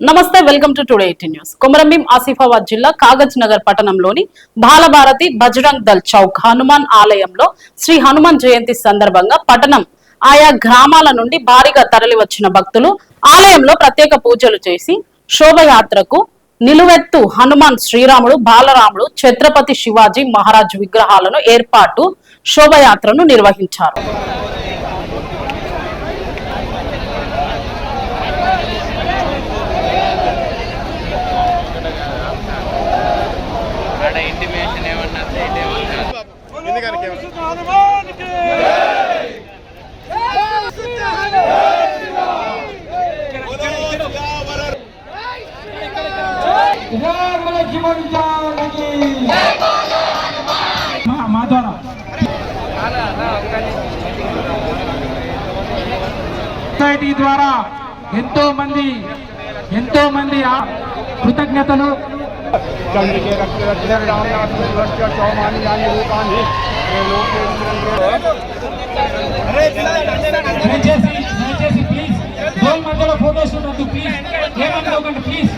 నమస్తే welcome to today eighty news. Komaram Bheem Asifabad జిల్లా కాగజ్ నగర్ పట్టణంలోని బాలభారతి బజరంగ్ దల్ చౌక్ హనుమాన్ ఆలయంలో శ్రీ హనుమాన్ జయంతి సందర్భంగా పట్టణం ఆయా గ్రామాల నుండి భారీగా తరలి వచ్చిన భక్తులు ఆలయంలో ప్రత్యేక పూజలు చేసి శోభయాత్రకు నిలువెత్తు హనుమాన్ శ్రీరాముడు బాలరాముడు ఛత్రపతి శివాజీ మహారాజ్ విగ్రహాలను ఏర్పాటు శోభయాత్రను నిర్వహించారు. మా ద్వారా సొసైటీ ద్వారా ఎంతో మంది ఎంతో మంది ఆ కృతజ్ఞతలు. దయచేసి దయచేసి ప్లీజ్ గోల్ మధ్యలో ఫోటోస్ ఉండొద్దు ప్లీజ్ ఏమనుకోకండి ప్లీజ్